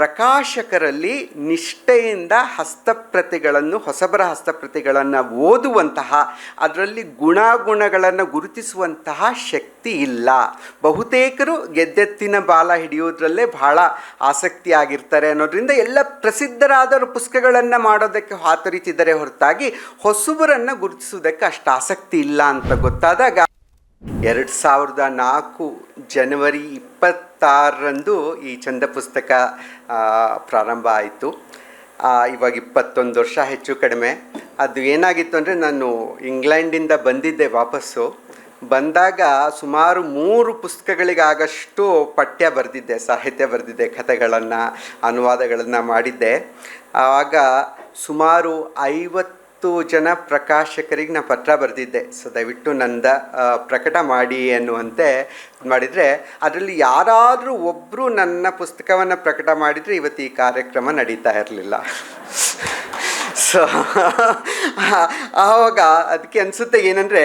ಪ್ರಕಾಶಕರಲ್ಲಿ ನಿಷ್ಠೆಯಿಂದ ಹಸ್ತಪ್ರತಿಗಳನ್ನು, ಹೊಸಬರ ಹಸ್ತಪ್ರತಿಗಳನ್ನು ಓದುವಂತಹ, ಅದರಲ್ಲಿ ಗುಣಗುಣಗಳನ್ನು ಗುರುತಿಸುವಂತಹ ಶಕ್ತಿ ಇಲ್ಲ. ಬಹುತೇಕರು ಗೆದ್ದೆತ್ತಿನ ಬಾಲ ಹಿಡಿಯೋದ್ರಲ್ಲೇ ಬಹಳ ಆಸಕ್ತಿ ಆಗಿರ್ತಾರೆ ಅನ್ನೋದರಿಂದ ಎಲ್ಲ ಪ್ರಸಿದ್ಧರಾದ ಪುಸ್ತಕಗಳನ್ನು ಮಾಡೋದಕ್ಕೆ ಹಾತೊರಿತಿದ್ದಾರೆ ಹೊರತಾಗಿ ಹೊಸಬರನ್ನು ಗುರುತಿಸುವುದಕ್ಕೆ ಅಷ್ಟು ಆಸಕ್ತಿ ಇಲ್ಲ ಅಂತ ಗೊತ್ತಾದಾಗ, ಎರಡು ಸಾವಿರದ ನಾಲ್ಕು ಜನವರಿ ಇಪ್ಪತ್ತಾರರಂದು ಈ ಚಂದ ಪುಸ್ತಕ ಪ್ರಾರಂಭ ಆಯಿತು. ಇವಾಗ ಇಪ್ಪತ್ತೊಂದು ವರ್ಷ ಹೆಚ್ಚು ಕಡಿಮೆ. ಅದು ಏನಾಗಿತ್ತು ಅಂದರೆ ನಾನು ಇಂಗ್ಲೆಂಡಿಂದ ಬಂದಿದ್ದೆ ವಾಪಸ್ಸು. ಬಂದಾಗ ಸುಮಾರು ಮೂರು ಪುಸ್ತಕಗಳಿಗಾಗಷ್ಟು ಪಠ್ಯ ಬರೆದಿದ್ದೆ, ಸಾಹಿತ್ಯ ಬರೆದಿದ್ದೆ, ಕಥೆಗಳನ್ನು, ಅನುವಾದಗಳನ್ನು ಮಾಡಿದ್ದೆ. ಆಗ ಸುಮಾರು ಐವತ್ತು ಜನ ಪ್ರಕಾಶಕರಿಗೆ ನಾನು ಪತ್ರ ಬರೆದಿದ್ದೆ. ಸೊ ದಯವಿಟ್ಟು ನಂದ ಪ್ರಕಟ ಮಾಡಿ ಅನ್ನುವಂತೆ ಮಾಡಿದರೆ, ಅದರಲ್ಲಿ ಯಾರಾದರೂ ಒಬ್ಬರು ನನ್ನ ಪುಸ್ತಕವನ್ನು ಪ್ರಕಟ ಮಾಡಿದರೆ ಇವತ್ತು ಈ ಕಾರ್ಯಕ್ರಮ ನಡೀತಾ ಇರಲಿಲ್ಲ. ಸೊ ಆವಾಗ ಅದಕ್ಕೆ ಅನಿಸುತ್ತೆ ಏನಂದರೆ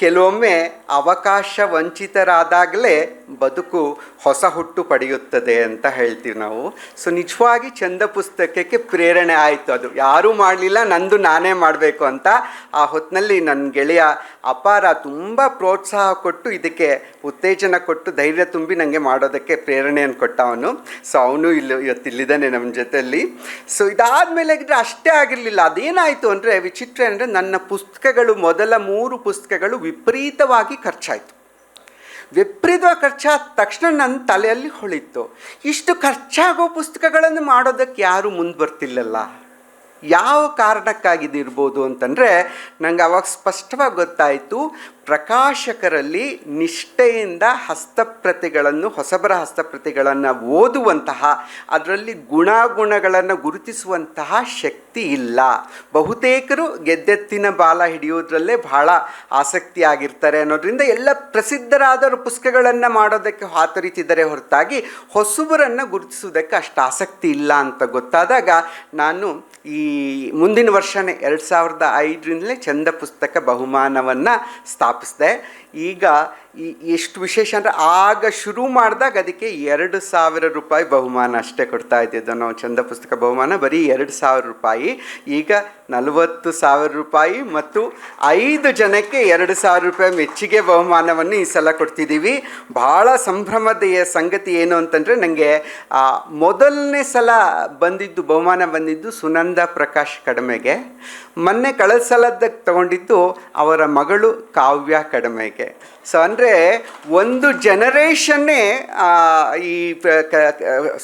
ಕೆಲವೊಮ್ಮೆ ಅವಕಾಶ ವಂಚಿತರಾದಾಗಲೇ ಬದುಕು ಹೊಸ ಹುಟ್ಟು ಪಡೆಯುತ್ತದೆ ಅಂತ ಹೇಳ್ತೀವಿ ನಾವು. ಸೊ ನಿಜವಾಗಿ ಚಂದ ಪುಸ್ತಕಕ್ಕೆ ಪ್ರೇರಣೆ ಆಯಿತು ಅದು. ಯಾರೂ ಮಾಡಲಿಲ್ಲ, ನಂದು ನಾನೇ ಮಾಡಬೇಕು ಅಂತ ಆ ಹೊತ್ತಿನಲ್ಲಿ ನನ್ನ ಗೆಳೆಯ ಅಪಾರ ತುಂಬ ಪ್ರೋತ್ಸಾಹ ಕೊಟ್ಟು ಇದಕ್ಕೆ ಉತ್ತೇಜನ ಕೊಟ್ಟು ಧೈರ್ಯ ತುಂಬಿ ನನಗೆ ಮಾಡೋದಕ್ಕೆ ಪ್ರೇರಣೆಯನ್ನು ಕೊಟ್ಟ ಅವನು. ಸೊ ಅವನು ಇಲ್ಲಿ ಇವತ್ತು ಇಲ್ಲಿದ್ದಾನೆ ನಮ್ಮ ಜೊತೆಯಲ್ಲಿ ಸೊ ಇದಾದಮೇಲೆ ಅಷ್ಟೇ ಆಗಿರಲಿಲ್ಲ. ಅದೇನಾಯಿತು ಅಂದರೆ ವಿಚಿತ್ರ ಅಂದರೆ ನನ್ನ ಪುಸ್ತಕಗಳು ಮೊದಲ ಮೂರು ಪುಸ್ತಕಗಳು ವಿಪರೀತವಾಗಿ ಖರ್ಚಾಯಿತು. ವಿಪರೀತವಾಗಿ ಖರ್ಚಾದ ತಕ್ಷಣ ನನ್ನ ತಲೆಯಲ್ಲಿ ಹೊಳಿತು ಇಷ್ಟು ಖರ್ಚಾಗೋ ಪುಸ್ತಕಗಳನ್ನು ಮಾಡೋದಕ್ಕೆ ಯಾರೂ ಮುಂದೆ ಬರ್ತಿಲ್ಲಲ್ಲ. ಯಾವ ಕಾರಣಕ್ಕಾಗಿದ್ದಿರ್ಬೋದು ಅಂತಂದರೆ ನಂಗೆ ಅವಾಗ ಸ್ಪಷ್ಟವಾಗಿ ಗೊತ್ತಾಯಿತು, ಪ್ರಕಾಶಕರಲ್ಲಿ ನಿಷ್ಠೆಯಿಂದ ಹಸ್ತಪ್ರತಿಗಳನ್ನು, ಹೊಸಬರ ಹಸ್ತಪ್ರತಿಗಳನ್ನು ಓದುವಂತಹ, ಅದರಲ್ಲಿ ಗುಣಗುಣಗಳನ್ನು ಗುರುತಿಸುವಂತಹ ಶಕ್ತಿ ಇಲ್ಲ. ಬಹುತೇಕರು ಗೆದ್ದೆತ್ತಿನ ಬಾಲ ಹಿಡಿಯೋದ್ರಲ್ಲೇ ಬಹಳ ಆಸಕ್ತಿ ಆಗಿರ್ತಾರೆ ಅನ್ನೋದರಿಂದ ಎಲ್ಲ ಪ್ರಸಿದ್ಧರಾದ ಪುಸ್ತಕಗಳನ್ನು ಮಾಡೋದಕ್ಕೆ ಹಾತೊರಿತಿದ್ದಾರೆ ಹೊರತಾಗಿ ಹೊಸಬರನ್ನು ಗುರುತಿಸುವುದಕ್ಕೆ ಅಷ್ಟು ಆಸಕ್ತಿ ಇಲ್ಲ ಅಂತ ಗೊತ್ತಾದಾಗ ನಾನು ಈ ಮುಂದಿನ ವರ್ಷನೇ ಎರಡು ಸಾವಿರದ ಐದರಿಂದಲೇ ಚಂದ ಪುಸ್ತಕ ಬಹುಮಾನವನ್ನು ಸ್ಥಾಪಿಸಿದೆ. ಈಗ ಈ ಎಷ್ಟು ವಿಶೇಷ ಅಂದರೆ ಆಗ ಶುರು ಮಾಡಿದಾಗ ಅದಕ್ಕೆ ಎರಡು ಸಾವಿರ ರೂಪಾಯಿ ಬಹುಮಾನ ಅಷ್ಟೇ ಕೊಡ್ತಾ ಇದ್ದಿದ್ದು ನಾವು ಚಂದ ಪುಸ್ತಕ ಬಹುಮಾನ ಬರೀ ಎರಡು ಸಾವಿರ ರೂಪಾಯಿ. ಈಗ ನಲವತ್ತು ಸಾವಿರ ರೂಪಾಯಿ ಮತ್ತು ಐದು ಜನಕ್ಕೆ ಎರಡು ಸಾವಿರ ರೂಪಾಯಿ ಮೆಚ್ಚುಗೆ ಬಹುಮಾನವನ್ನು ಈ ಸಲ ಕೊಡ್ತಿದ್ದೀವಿ. ಭಾಳ ಸಂಭ್ರಮದ ಸಂಗತಿ ಏನು ಅಂತಂದರೆ ನನಗೆ ಮೊದಲನೇ ಸಲ ಬಂದಿದ್ದು, ಬಹುಮಾನ ಬಂದಿದ್ದು ಸುನಂದ ಪ್ರಕಾಶ್ ಕಡಿಮೆಗೆ. ಮೊನ್ನೆ ಕಳೆದ ತಗೊಂಡಿದ್ದು ಅವರ ಮಗಳು ಕಾವ್ಯ ಕಡಿಮೆಗೆ. ಸೊ ಅಂದರೆ ಒಂದು ಜನರೇಷನ್ನೇ ಈ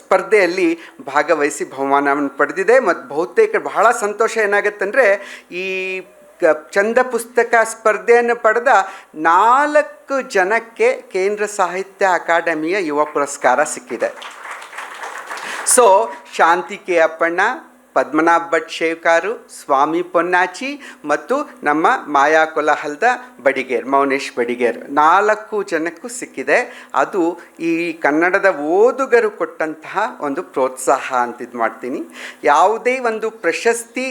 ಸ್ಪರ್ಧೆಯಲ್ಲಿ ಭಾಗವಹಿಸಿ ಬಹುಮಾನವನ್ನು ಪಡೆದಿದೆ. ಮತ್ತು ಬಹುತೇಕ ಬಹಳ ಸಂತೋಷ ಏನಾಗುತ್ತಂದರೆ ಈ ಚಂದ ಪುಸ್ತಕ ಸ್ಪರ್ಧೆಯನ್ನು ಪಡೆದ ನಾಲ್ಕು ಜನಕ್ಕೆ ಕೇಂದ್ರ ಸಾಹಿತ್ಯ ಅಕಾಡೆಮಿಯ ಯುವ ಪುರಸ್ಕಾರ ಸಿಕ್ಕಿದೆ. ಸೊ ಶಾಂತಿ ಕೆ ಅಪ್ಪಣ್ಣ, ಪದ್ಮನಾಭ್ ಭಟ್ ಶೇವ್ಕಾರು, ಸ್ವಾಮಿ ಪೊನ್ನಾಚಿ ಮತ್ತು ನಮ್ಮ ಮಾಯಾ ಕೊಲಹಲ್ದ ಬಡಿಗೇರ್, ಮೌನೇಶ್ ಬಡಿಗೇರ್ ನಾಲ್ಕು ಜನಕ್ಕೂ ಸಿಕ್ಕಿದೆ. ಅದು ಈ ಕನ್ನಡದ ಓದುಗರು ಕೊಟ್ಟಂತಹ ಒಂದು ಪ್ರೋತ್ಸಾಹ ಅಂತ ಇದು ಮಾಡ್ತೀನಿ ಯಾವುದೇ ಒಂದು ಪ್ರಶಸ್ತಿ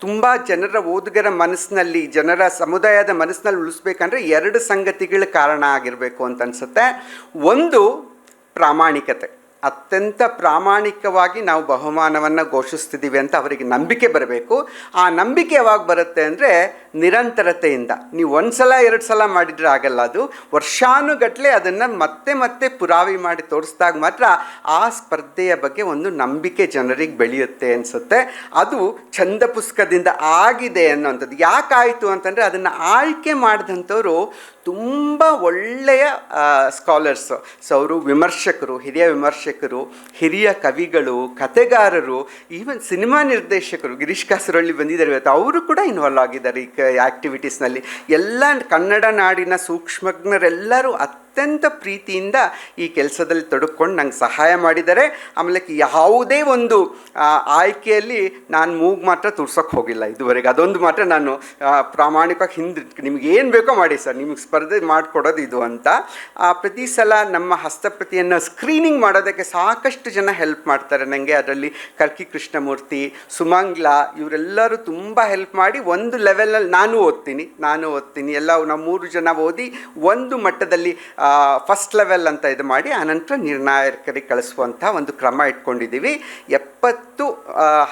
ತುಂಬ ಜನರ ಓದುಗರ ಮನಸ್ಸಿನಲ್ಲಿ, ಜನರ ಸಮುದಾಯದ ಮನಸ್ಸಿನಲ್ಲಿ ಉಳಿಸ್ಬೇಕಂದ್ರೆ ಎರಡು ಸಂಗತಿಗಳ ಕಾರಣ ಆಗಿರಬೇಕು ಅಂತ ಅನಿಸುತ್ತೆ. ಒಂದು ಪ್ರಾಮಾಣಿಕತೆ. ಅತ್ಯಂತ ಪ್ರಾಮಾಣಿಕವಾಗಿ ನಾವು ಬಹುಮಾನವನ್ನು ಘೋಷಿಸ್ತಿದ್ದೀವಿ ಅಂತ ಅವರಿಗೆ ನಂಬಿಕೆ ಬರಬೇಕು. ಆ ನಂಬಿಕೆ ಯಾವಾಗ ಬರುತ್ತೆ ಅಂದರೆ ನಿರಂತರತೆಯಿಂದ. ನೀವು ಒಂದು ಸಲ ಎರಡು ಸಲ ಮಾಡಿದರೆ ಆಗಲ್ಲ ಅದು. ವರ್ಷಾನುಗಟ್ಟಲೆ ಅದನ್ನು ಮತ್ತೆ ಮತ್ತೆ ಪುರಾವೆ ಮಾಡಿ ತೋರಿಸಿದಾಗ ಮಾತ್ರ ಆ ಸ್ಪರ್ಧೆಯ ಬಗ್ಗೆ ಒಂದು ನಂಬಿಕೆ ಜನರಿಗೆ ಬೆಳೆಯುತ್ತೆ ಅನಿಸುತ್ತೆ. ಅದು ಛಂದ ಪುಸ್ತಕದಿಂದ ಆಗಿದೆ ಅನ್ನೋಂಥದ್ದು ಯಾಕಾಯಿತು ಅಂತಂದರೆ ಅದನ್ನು ಆಯ್ಕೆ ಮಾಡಿದಂಥವ್ರು ತುಂಬ ಒಳ್ಳೆಯ ಸ್ಕಾಲರ್ಸು ಸೊ, ಅವರು ವಿಮರ್ಶಕರು, ಹಿರಿಯ ವಿಮರ್ಶಕರು. ಹಿರಿಯ ಕವಿಗಳು, ಕತೆಗಾರರು ಈವನ್ ಸಿನಿಮಾ ನಿರ್ದೇಶಕರು, ಗಿರೀಶ್ ಕಾಸರಳ್ಳಿ ಬಂದಿದ್ದಾರೆ. ಇವತ್ತು ಅವರು ಕೂಡ ಇನ್ವಾಲ್ವ್ ಆಗಿದ್ದಾರೆ ಈ ಕ ಆ್ಯಕ್ಟಿವಿಟೀಸ್ನಲ್ಲಿ ಎಲ್ಲ ಕನ್ನಡ ನಾಡಿನ ಸೂಕ್ಷ್ಮಜ್ಞರೆಲ್ಲರೂ ಅತ್ಯಂತ ಪ್ರೀತಿಯಿಂದ ಈ ಕೆಲಸದಲ್ಲಿ ತೊಡಕೊಂಡು ನಂಗೆ ಸಹಾಯ ಮಾಡಿದ್ದಾರೆ. ಆಮೇಲೆ ಯಾವುದೇ ಒಂದು ಆಯ್ಕೆಯಲ್ಲಿ ನಾನು ಮೂಗು ಮಾತ್ರ ತೋರ್ಸೋಕ್ಕೆ ಹೋಗಿಲ್ಲ. ಇದುವರೆಗೆ ಅದೊಂದು ಮಾತ್ರ ನಾನು ಪ್ರಾಮಾಣಿಕವಾಗಿ ಹಿಂದೆ, ನಿಮ್ಗೆ ಏನು ಬೇಕೋ ಮಾಡಿ ಸರ್, ನಿಮಗೆ ಸ್ಪರ್ಧೆ ಮಾಡಿಕೊಡೋದು ಇದು ಅಂತ. ಪ್ರತಿ ಸಲ ನಮ್ಮ ಹಸ್ತಪ್ರತಿಯನ್ನು ಸ್ಕ್ರೀನಿಂಗ್ ಮಾಡೋದಕ್ಕೆ ಸಾಕಷ್ಟು ಜನ ಹೆಲ್ಪ್ ಮಾಡ್ತಾರೆ ನನಗೆ ಅದರಲ್ಲಿ ಕರ್ಕಿ ಕೃಷ್ಣಮೂರ್ತಿ, ಸುಮಂಗ್ಲ, ಇವರೆಲ್ಲರೂ ತುಂಬ ಹೆಲ್ಪ್ ಮಾಡಿ ಒಂದು ಲೆವೆಲಲ್ಲಿ ನಾನು ಓದ್ತೀನಿ ನಾನು ಓದ್ತೀನಿ. ಎಲ್ಲ ನಾವು ಮೂರು ಜನ ಓದಿ ಒಂದು ಮಟ್ಟದಲ್ಲಿ ಫಸ್ಟ್ ಲೆವೆಲ್ ಅಂತ ಇದು ಮಾಡಿ, ಆನಂತರ ನಿರ್ಣಾಯಕರಿಗೆ ಕಳಿಸುವಂಥ ಒಂದು ಕ್ರಮ ಇಟ್ಕೊಂಡಿದ್ದೀವಿ. ಎಪ್ಪತ್ತು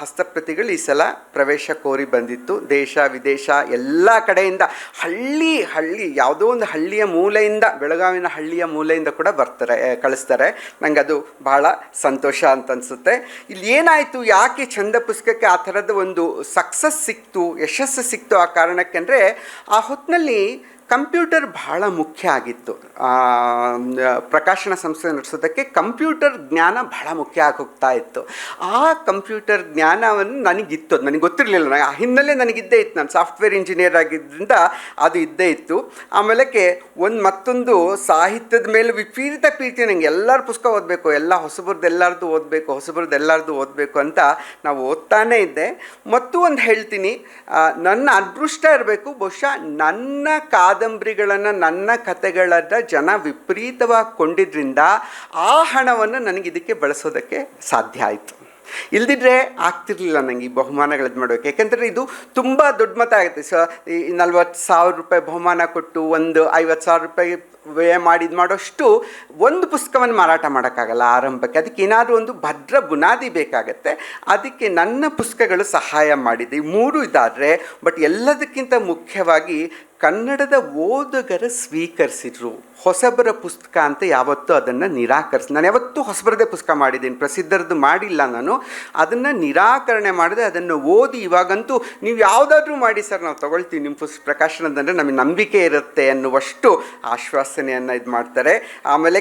ಹಸ್ತಪ್ರತಿಗಳು ಈ ಸಲ ಪ್ರವೇಶ ಕೋರಿ ಬಂದಿತ್ತು. ದೇಶ, ವಿದೇಶ, ಎಲ್ಲ ಕಡೆಯಿಂದ ಹಳ್ಳಿ ಹಳ್ಳಿ, ಯಾವುದೋ ಒಂದು ಹಳ್ಳಿಯ ಮೂಲೆಯಿಂದ, ಬೆಳಗಾವಿನ ಹಳ್ಳಿಯ ಮೂಲೆಯಿಂದ ಕೂಡ ಬರ್ತಾರೆ ಕಳಿಸ್ತಾರೆ. ನನಗೆ ಅದು ಬಹಳ ಸಂತೋಷ ಅಂತ ಅನಿಸುತ್ತೆ. ಇಲ್ಲಿ ಏನಾಯಿತು, ಯಾಕೆ ಚಂದ ಪುಸ್ತಕಕ್ಕೆ ಆ ಥರದ ಒಂದು ಸಕ್ಸಸ್ ಸಿಕ್ತು, ಯಶಸ್ಸು ಸಿಕ್ತು ಆ ಕಾರಣಕ್ಕೆ ಅಂದರೆ, ಆ ಹೊತ್ತಿನಲ್ಲಿ ಕಂಪ್ಯೂಟರ್ ಬಹಳ ಮುಖ್ಯ ಆಗಿತ್ತು. ಪ್ರಕಾಶನ ಸಂಸ್ಥೆ ನಡೆಸೋದಕ್ಕೆ ಕಂಪ್ಯೂಟರ್ ಜ್ಞಾನ ಬಹಳ ಮುಖ್ಯ ಆಗಿ ಇತ್ತು. ಆ ಕಂಪ್ಯೂಟರ್ ಜ್ಞಾನವನ್ನು ನನಗಿತ್ತು. ಅದು ನನಗೆ ಗೊತ್ತಿರಲಿಲ್ಲ. ನನಗೆ ಆ ಹಿನ್ನೆಲೆ ನನಗಿದ್ದೇ ಇತ್ತು. ನಾನು ಸಾಫ್ಟ್ವೇರ್ ಇಂಜಿನಿಯರ್ ಆಗಿದ್ದರಿಂದ ಅದು ಇದ್ದೇ ಇತ್ತು. ಆಮೇಲೆ ಒಂದು ಮತ್ತೊಂದು ಸಾಹಿತ್ಯದ ಮೇಲೆ ವಿಪರೀತ ಪ್ರೀತಿ ನನಗೆ ಎಲ್ಲರ ಪುಸ್ತಕ ಓದಬೇಕು, ಎಲ್ಲ ಹೊಸಬ್ರದ್ದು ಎಲ್ಲರದ್ದು ಓದಬೇಕು ಹೊಸಬ್ರದ್ದು ಎಲ್ಲರದ್ದು ಓದಬೇಕು ಅಂತ ನಾವು ಓದ್ತಾನೇ ಇದ್ದೆ. ಮತ್ತು ಒಂದು ಹೇಳ್ತೀನಿ ನನ್ನ ಅದೃಷ್ಟ ಇರಬೇಕು. ಬಹುಶಃ ನನ್ನ ಕಾದಂಬರಿಗಳನ್ನು ನನ್ನ ಕತೆಗಳನ್ನು ಜನ ವಿಪರೀತವಾಗಿ ಕೊಂಡಿದ್ರಿಂದ ಆ ಹಣವನ್ನು ನನಗೆ ಇದಕ್ಕೆ ಬಳಸೋದಕ್ಕೆ ಸಾಧ್ಯ ಆಯಿತು. ಇಲ್ದಿದ್ರೆ ಆಗ್ತಿರ್ಲಿಲ್ಲ ನನಗೆ ಈ ಬಹುಮಾನಗಳದ್ದು ಮಾಡೋಕ್ಕೆ ಯಾಕೆಂದರೆ ಇದು ತುಂಬ ದೊಡ್ಡ ಮತ ಆಗುತ್ತೆ. ಸೊ, ಈ ನಲ್ವತ್ತು ಸಾವಿರ ರೂಪಾಯಿ ಬಹುಮಾನ ಕೊಟ್ಟು ಒಂದು ಐವತ್ತು ಸಾವಿರ ರೂಪಾಯಿ ವ್ಯಯ ಮಾಡಿ ಮಾಡೋಷ್ಟು ಒಂದು ಪುಸ್ತಕವನ್ನು ಮಾರಾಟ ಮಾಡೋಕ್ಕಾಗಲ್ಲ ಆರಂಭಕ್ಕೆ. ಅದಕ್ಕೆ ಏನಾದರೂ ಒಂದು ಭದ್ರ ಬುನಾದಿ ಬೇಕಾಗತ್ತೆ. ಅದಕ್ಕೆ ನನ್ನ ಪುಸ್ತಕಗಳು ಸಹಾಯ ಮಾಡಿದೆ. ಈ ಮೂರು ಇದಾದರೆ, ಬಟ್ ಎಲ್ಲದಕ್ಕಿಂತ ಮುಖ್ಯವಾಗಿ ಕನ್ನಡದ ಓದುಗರ ಸ್ವೀಕರಿಸಿದ್ರು. ಹೊಸಬರ ಪುಸ್ತಕ ಅಂತ ಯಾವತ್ತೂ ಅದನ್ನು ನಿರಾಕರಿಸಿ, ನಾನು ಯಾವತ್ತೂ ಹೊಸಬರದೇ ಪುಸ್ತಕ ಮಾಡಿದ್ದೀನಿ. ಪ್ರಸಿದ್ಧರದ್ದು ಮಾಡಿಲ್ಲ ನಾನು. ಅದನ್ನು ನಿರಾಕರಣೆ ಮಾಡಿದೆ ಅದನ್ನು ಓದಿ ಇವಾಗಂತೂ ನೀವು ಯಾವುದಾದ್ರೂ ಮಾಡಿ ಸರ್, ನಾವು ತಗೊಳ್ತೀವಿ ನಿಮ್ಮ ಪುಸ್ತಕ ಪ್ರಕಾಶನದಂದರೆ ನಮಗೆ ನಂಬಿಕೆ ಇರುತ್ತೆ ಅನ್ನುವಷ್ಟು ಆಶ್ವಾಸನೆಯನ್ನು ಇದು ಮಾಡ್ತಾರೆ. ಆಮೇಲೆ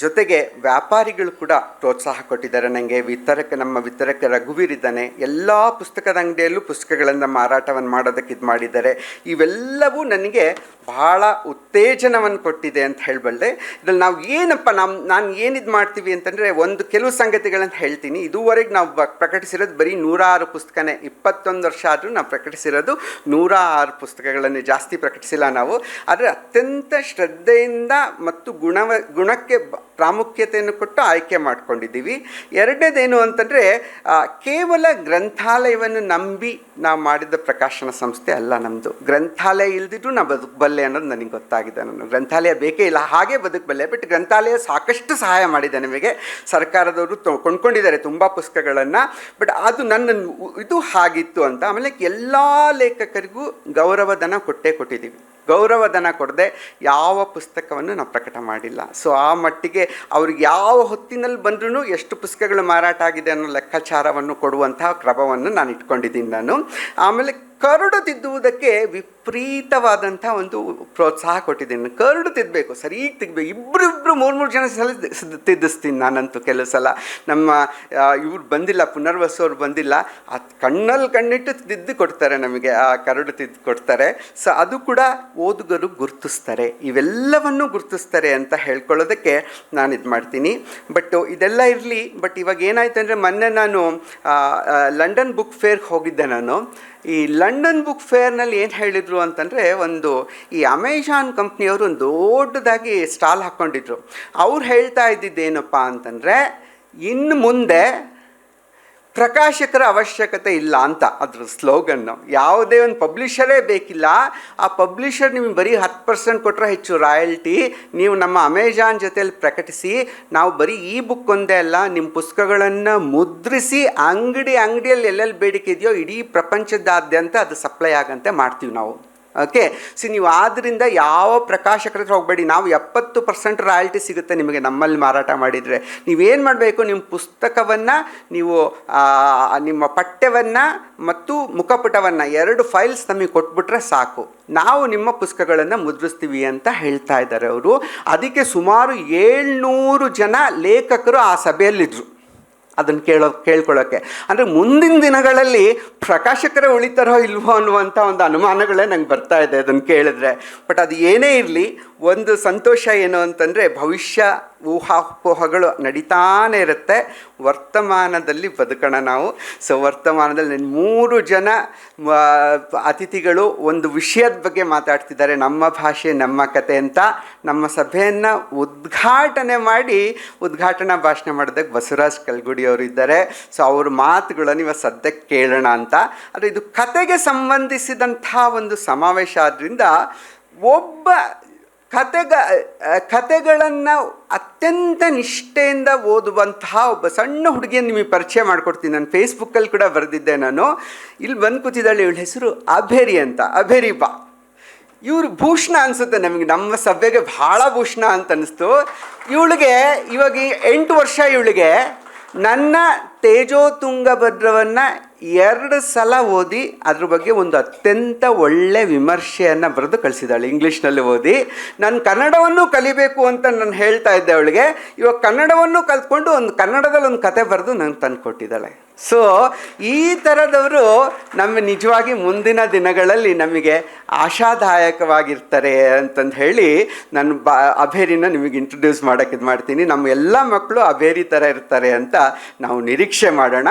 ಜೊತೆಗೆ ವ್ಯಾಪಾರಿಗಳು ಕೂಡ ಪ್ರೋತ್ಸಾಹ ಕೊಟ್ಟಿದ್ದಾರೆ. ನನಗೆ ವಿತರಕ ನಮ್ಮ ವಿತರಕ ರಘುವೀರ್ ಇದ್ದಾನೆ. ಎಲ್ಲ ಪುಸ್ತಕದ ಅಂಗಡಿಯಲ್ಲೂ ಪುಸ್ತಕಗಳನ್ನು ಮಾರಾಟವನ್ನು ಮಾಡೋದಕ್ಕೆ ಇದು ಮಾಡಿದ್ದಾರೆ. ಇವೆಲ್ಲವೂ ನನಗೆ ಬಹಳ ಉತ್ತೇಜನವನ್ನು ಕೊಟ್ಟಿದೆ ಅಂತ ಹೇಳಬಲ್ಲೆ, ಇದ್ರಲ್ಲಿ ನಾವು ಏನಪ್ಪ ನಮ್ಮ ನಾನು ಏನಿದು ಮಾಡ್ತೀವಿ ಅಂತಂದರೆ ಒಂದು ಕೆಲವು ಸಂಗತಿಗಳನ್ನು ಹೇಳ್ತೀನಿ. ಇದುವರೆಗೆ ನಾವು ಪ್ರಕಟಿಸಿರೋದು ಬರೀ ನೂರಾರು ಪುಸ್ತಕನೇ. ಇಪ್ಪತ್ತೊಂದು ವರ್ಷ ಆದರೂ ನಾವು ಪ್ರಕಟಿಸಿರೋದು ನೂರ ಆರು ಪುಸ್ತಕಗಳನ್ನು. ಜಾಸ್ತಿ ಪ್ರಕಟಿಸಿಲ್ಲ ನಾವು. ಆದರೆ ಅತ್ಯಂತ ಶ್ರದ್ಧೆಯಿಂದ ಮತ್ತು ಗುಣವ, ಗುಣಕ್ಕೆ ಪ್ರಾಮುಖ್ಯತೆಯನ್ನು ಕೊಟ್ಟು ಆಯ್ಕೆ ಮಾಡ್ಕೊಂಡಿದ್ದೀವಿ. ಎರಡನೇದೇನು ಅಂತಂದರೆ ಕೇವಲ ಗ್ರಂಥಾಲಯವನ್ನು ನಂಬಿ ನಾವು ಮಾಡಿದ ಪ್ರಕಾಶನ ಸಂಸ್ಥೆ ಅಲ್ಲ ನಮ್ಮದು ಗ್ರಂಥಾಲಯ ಇಲ್ದಿದ್ರೂ ನಾವು ಬದುಕಬಲ್ಲೆ ಅನ್ನೋದು ನನಗೆ ಗೊತ್ತಾಗಿದೆ. ನಾನು ಗ್ರಂಥಾಲಯ ಬೇಕೇ ಇಲ್ಲ, ಹಾಗೆ ಬದುಕಬಲ್ಲೆ. ಬಟ್ ಗ್ರಂಥಾಲಯ ಸಾಕಷ್ಟು ಸಹಾಯ ಮಾಡಿದೆ ನಿಮಗೆ. ಸರ್ಕಾರದವರು ಕೊಂಡ್ಕೊಂಡಿದ್ದಾರೆ ತುಂಬ ಪುಸ್ತಕಗಳನ್ನು. ಬಟ್ ಅದು ನನ್ನ, ಇದು ಹಾಗಿತ್ತು ಅಂತ. ಆಮೇಲೆ ಎಲ್ಲ ಲೇಖಕರಿಗೂ ಗೌರವಧನ ಕೊಟ್ಟೇ ಕೊಟ್ಟಿದ್ದೀವಿ. ಗೌರವಧನ ಕೊಡದೆ ಯಾವ ಪುಸ್ತಕವನ್ನು ನಾವು ಪ್ರಕಟ ಮಾಡಿಲ್ಲ. ಸೊ ಆ ಮಟ್ಟಿಗೆ ಅವ್ರಿಗೆ ಯಾವ ಹೊತ್ತಿನಲ್ಲಿ ಬಂದ್ರೂ ಎಷ್ಟು ಪುಸ್ತಕಗಳು ಮಾರಾಟ ಆಗಿದೆ ಅನ್ನೋ ಲೆಕ್ಕಾಚಾರವನ್ನು ಕೊಡುವಂತಹ ಕ್ರಮವನ್ನು ನಾನು ಇಟ್ಕೊಂಡಿದ್ದೀನಿ ನಾನು. ಆಮೇಲೆ ಕರಡು ತಿದ್ದುವುದಕ್ಕೆ ವಿಪರೀತವಾದಂಥ ಒಂದು ಪ್ರೋತ್ಸಾಹ ಕೊಟ್ಟಿದ್ದೀನಿ ಕರಡು ತಿದ್ದಬೇಕು ಸರಿ ತಿದ್ದಬೇಕು ಇಬ್ಬರು ಇಬ್ಬರು ಮೂರು ಮೂರು ಜನ ಸಲ ತಿದ್ದಿಸ್ತೀನಿ ನಾನಂತೂ ಕೆಲವು ಸಲ. ನಮ್ಮ ಇವ್ರು ಬಂದಿಲ್ಲ, ಪುನರ್ವಸು ಅವ್ರು ಬಂದಿಲ್ಲ. ಆ ಕಣ್ಣಲ್ಲಿ ಕಣ್ಣಿಟ್ಟು ತಿದ್ದು ಕೊಡ್ತಾರೆ ನಮಗೆ, ಆ ಕರಡು ತಿದ್ದು ಕೊಡ್ತಾರೆ. ಸೊ ಅದು ಕೂಡ ಓದುಗರು ಗುರುತಿಸ್ತಾರೆ. ಇವೆಲ್ಲವನ್ನು ಗುರುತಿಸ್ತಾರೆ ಅಂತ ಹೇಳ್ಕೊಳ್ಳೋದಕ್ಕೆ ನಾನು ಇದು ಮಾಡ್ತೀನಿ. ಬಟ್ ಇದೆಲ್ಲ ಇರಲಿ, ಬಟ್ ಇವಾಗ ಏನಾಯ್ತು ಅಂದರೆ ಮೊನ್ನೆ ನಾನು ಲಂಡನ್ ಬುಕ್ ಫೇರ್ಗೆ ಹೋಗಿದ್ದೆ ನಾನು. ಈ ಲಂಡನ್ ಬುಕ್ ಫೇರ್ನಲ್ಲಿ ಏನು ಹೇಳಿದರು ಅಂತಂದರೆ ಒಂದು ಈ ಅಮೆಜಾನ್ ಕಂಪ್ನಿಯವರು ಒಂದು ದೊಡ್ಡದಾಗಿ ಸ್ಟಾಲ್ ಹಾಕ್ಕೊಂಡಿದ್ರು. ಅವ್ರು ಹೇಳ್ತಾ ಇದ್ದಿದ್ದೇನಪ್ಪ ಅಂತಂದರೆ, ಇನ್ನು ಮುಂದೆ ಪ್ರಕಾಶಕರ ಅವಶ್ಯಕತೆ ಇಲ್ಲ ಅಂತ. ಅದ್ರ ಸ್ಲೋಗನ್ನು ಯಾವುದೇ ಒಂದು ಪಬ್ಲಿಷರೇ ಬೇಕಿಲ್ಲ. ಆ ಪಬ್ಲಿಷರ್ ನಿಮಗೆ ಬರೀ ಹತ್ತು ಪರ್ಸೆಂಟ್ ಕೊಟ್ಟರೆ ಹೆಚ್ಚು ರಾಯಲ್ಟಿ ನೀವು ನಮ್ಮ ಅಮೆಜಾನ್ ಜೊತೆಯಲ್ಲಿ ಪ್ರಕಟಿಸಿ, ನಾವು ಬರೀ ಈ ಬುಕ್ ಒಂದೇ ಅಲ್ಲ ನಿಮ್ಮ ಪುಸ್ತಕಗಳನ್ನು ಮುದ್ರಿಸಿ ಅಂಗಡಿ ಅಂಗಡಿಯಲ್ಲಿ ಎಲ್ಲೆಲ್ಲಿ ಬೇಡಿಕೆ ಇದೆಯೋ ಇಡೀ ಪ್ರಪಂಚದಾದ್ಯಂತ ಅದು ಸಪ್ಲೈ ಆಗಂತೆ ಮಾಡ್ತೀವಿ ನಾವು. ಓಕೆ ಸಿ ನೀವು ಆದ್ದರಿಂದ ಯಾವ ಪ್ರಕಾಶಕರ ಹತ್ರ ಹೋಗಬೇಡಿ. ನಾವು ಎಪ್ಪತ್ತು ಪರ್ಸೆಂಟ್ ರಾಯಲ್ಟಿ ಸಿಗುತ್ತೆ ನಿಮಗೆ ನಮ್ಮಲ್ಲಿ ಮಾರಾಟ ಮಾಡಿದರೆ. ನೀವೇನು ಮಾಡಬೇಕು? ನಿಮ್ಮ ಪುಸ್ತಕವನ್ನು, ನೀವು ನಿಮ್ಮ ಪಠ್ಯವನ್ನು ಮತ್ತು ಮುಖಪುಟವನ್ನು ಎರಡು ಫೈಲ್ಸ್ ನಮಗೆ ಕೊಟ್ಬಿಟ್ರೆ ಸಾಕು. ನಾವು ನಿಮ್ಮ ಪುಸ್ತಕಗಳನ್ನು ಮುದ್ರಿಸ್ತೀವಿ ಅಂತ ಹೇಳ್ತಾ ಇದ್ದಾರೆ ಅವರು. ಅದಕ್ಕೆ ಸುಮಾರು ಏಳ್ನೂರು ಜನ ಲೇಖಕರು ಆ ಸಭೆಯಲ್ಲಿದ್ದರು ಅದನ್ನು ಕೇಳೋ ಕೇಳ್ಕೊಳ್ಳೋಕ್ಕೆ ಅಂದರೆ ಮುಂದಿನ ದಿನಗಳಲ್ಲಿ ಪ್ರಕಾಶಕರೇ ಉಳಿತಾರೋ ಇಲ್ವೋ ಅನ್ನುವಂಥ ಒಂದು ಅನುಮಾನಗಳೇ ನಂಗೆ ಬರ್ತಾ ಇದೆ ಅದನ್ನು ಕೇಳಿದ್ರೆ. ಬಟ್ ಅದು ಏನೇ ಇರಲಿ, ಒಂದು ಸಂತೋಷ ಏನು ಅಂತಂದರೆ ಭವಿಷ್ಯ ಊಹಾಪೋಹಗಳು ನಡೀತಾನೆ ಇರುತ್ತೆ. ವರ್ತಮಾನದಲ್ಲಿ ಬದುಕೋಣ ನಾವು. ಸೊ ವರ್ತಮಾನದಲ್ಲಿ ಮೂರು ಜನ ಅತಿಥಿಗಳು ಒಂದು ವಿಷಯದ ಬಗ್ಗೆ ಮಾತಾಡ್ತಿದ್ದಾರೆ. ನಮ್ಮ ಭಾಷೆ, ನಮ್ಮ ಕತೆ ಅಂತ. ನಮ್ಮ ಸಭೆಯನ್ನು ಉದ್ಘಾಟನೆ ಮಾಡಿ ಉದ್ಘಾಟನಾ ಭಾಷಣ ಮಾಡಿದಾಗ ಬಸವರಾಜ್ ಕಲ್ಗುಡಿ ಅವರು ಇದ್ದಾರೆ. ಸೊ ಅವ್ರ ಮಾತುಗಳನ್ನು ಇವಾಗ ಸದ್ಯಕ್ಕೆ ಕೇಳೋಣ ಅಂತ. ಆದರೆ ಇದು ಕತೆಗೆ ಸಂಬಂಧಿಸಿದಂಥ ಒಂದು ಸಮಾವೇಶ ಆದ್ದರಿಂದ ಒಬ್ಬ ಕತೆಗ ಕತೆಗಳನ್ನು ಅತ್ಯಂತ ನಿಷ್ಠೆಯಿಂದ ಓದುವಂತಹ ಒಬ್ಬ ಸಣ್ಣ ಹುಡುಗಿಯನ್ನು ನಿಮಗೆ ಪರಿಚಯ ಮಾಡಿಕೊಡ್ತೀನಿ. ನಾನು ಫೇಸ್ಬುಕ್ಕಲ್ಲಿ ಕೂಡ ಬರೆದಿದ್ದೆ ನಾನು. ಇಲ್ಲಿ ಬಂದು ಕೂತಿದ್ದಾಳೆ, ಇವಳ ಹೆಸರು ಅಭೇರಿ ಅಂತ, ಅಭೇರಿ ಬಾ. ಇವರು ಭೂಷಣ ಅನಿಸುತ್ತೆ ನಮಗೆ, ನಮ್ಮ ಸಭ್ಯಗೆ ಭಾಳ ಭೂಷಣ ಅಂತ ಅನ್ನಿಸ್ತು ಇವಳಿಗೆ ಇವಾಗ ಎಂಟು ವರ್ಷ ಇವಳಿಗೆ ನನ್ನ ತೇಜೋ ತುಂಗಭದ್ರವನ್ನು ಎರಡು ಸಲ ಓದಿ ಅದ್ರ ಬಗ್ಗೆ ಒಂದು ಅತ್ಯಂತ ಒಳ್ಳೆ ವಿಮರ್ಶೆಯನ್ನು ಬರೆದು ಕಳಿಸಿದ್ದಾಳೆ. ಇಂಗ್ಲೀಷ್ನಲ್ಲಿ ಓದಿ, ನಾನು ಕನ್ನಡವನ್ನು ಕಲಿಬೇಕು ಅಂತ ನಾನು ಹೇಳ್ತಾ ಇದ್ದೆ ಅವಳಿಗೆ. ಇವಾಗ ಕನ್ನಡವನ್ನು ಕಲ್ತ್ಕೊಂಡು ಒಂದು ಕನ್ನಡದಲ್ಲಿ ಒಂದು ಕತೆ ಬರೆದು ನಂಗೆ ತಂದು ಕೊಟ್ಟಿದ್ದಾಳೆ. ಸೊ ಈ ಥರದವರು ನಮ್ಮ ನಿಜವಾಗಿ ಮುಂದಿನ ದಿನಗಳಲ್ಲಿ ನಮಗೆ ಆಶಾದಾಯಕವಾಗಿರ್ತಾರೆ ಅಂತಂದು ಹೇಳಿ ನಾನು ಬಾ, ಅಭೇರಿನ ನಿಮಗೆ ಇಂಟ್ರೊಡ್ಯೂಸ್ ಮಾಡೋಕ್ಕೆ ಇದು ಮಾಡ್ತೀನಿ ನಮ್ಮ ಎಲ್ಲ ಮಕ್ಕಳು ಅಭೇರಿ ಥರ ಇರ್ತಾರೆ ಅಂತ ನಾವು ನಿರೀಕ್ಷೆ ಮಾಡೋಣ.